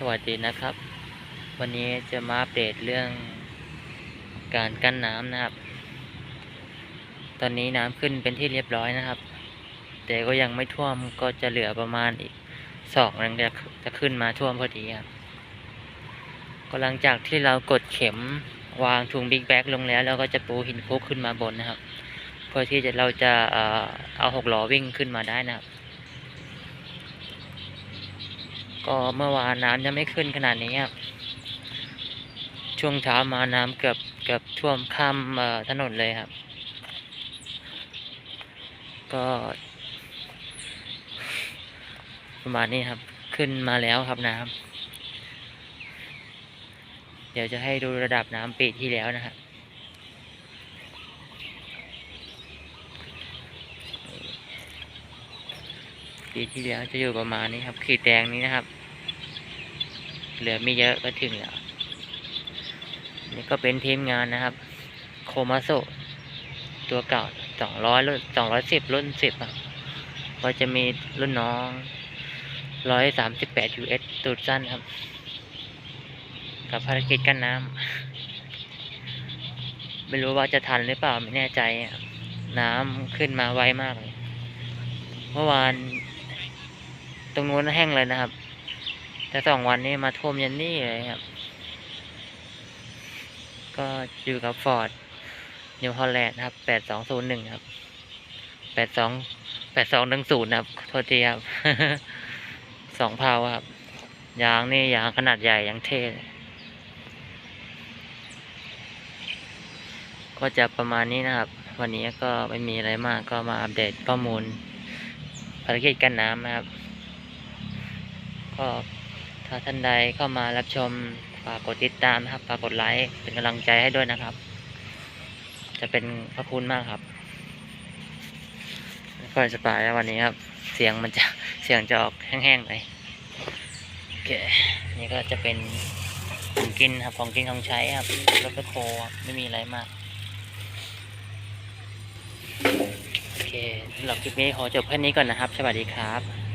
สวัสดีนะครับ วันนี้จะมาอัปเดตเรื่องการกั้นน้ำนะครับ ตอนนี้น้ำขึ้นเป็นที่เรียบร้อยนะครับ แต่ก็ยังไม่ท่วมก็จะเหลือประมาณอีกสองนึงจะจะขึ้นมาท่วมพอดีครับก็หลังจากที่เรากดเข็มวางถุงบิ๊กแบ็กลงแล้วเราก็จะปูหินคุกขึ้นมาบนนะครับ เพื่อที่จะเราจะเออเอาหกล้อวิ่งขึ้นมาได้นะครับ ก็เมื่อวานน้ำยังไม่ขึ้นขนาดนี้ครับช่วงเช้ามาน้ำเกือบเกือบท่วมข้ามถนนเลยครับ ก็ ประมาณนี้ครับขึ้นมาแล้วครับน้ำเดี๋ยวจะให้ดูระดับน้ำปีที่แล้วนะครับปีที่แล้วจะอยู่ประมาณนี้ครับขีดแดงนี้นะครับ เหลือไม่เยอะก็ถึงแล้ว นี่ก็เป็นทีมงานนะครับ โคมาโซตัวเก่าสองร้อยรุ่นสองร้อยสิบรุ่นสิบอะก็จะมีรุ่นน้องร้อยสามสิบแปด US ตูดสั้นครับ กับภารกิจกั้นน้ำไม่รู้ว่าจะทันหรือเปล่าไม่แน่ใจ น้ำขึ้นมาไวมากเลย เมื่อวาน ตรงนู้นแห้งเลยนะครับ แต่สองวันนี้มาท่วมยันนี่เลยครับ ก็อยู่กับฟอร์ดนิวฮอลแลนด์ครับแปดสองศูนย์หนึ่งครับแปดสองแปดสองหนึ่งศูนย์ครับ โทษทีครับสองเพาครับ ยางนี่ยางขนาดใหญ่ยางเท่เลยก็จะประมาณนี้นะครับ วันนี้ก็ไม่มีอะไรมากก็มาอัปเดตข้อมูลภารกิจกันน้ำนะครับ ก็ ถ้าท่านใดเข้ามารับชมฝากกดติดตามนะครับฝากกดไลค์เป็นกำลังใจให้ด้วยนะครับ จะเป็นพระคุณมากครับไม่ค่อยสบายแล้ววันนี้ครับ เสียงมันจะเสียงจะออกแห้งๆหน่อยโอเคนี่ก็จะเป็นของกินครับของกินของใช้ครับรถโคครับไม่มีอะไรมากโอเคสำหรับคลิปนี้ขอจบแค่นี้ก่อนนะครับ สวัสดีครับ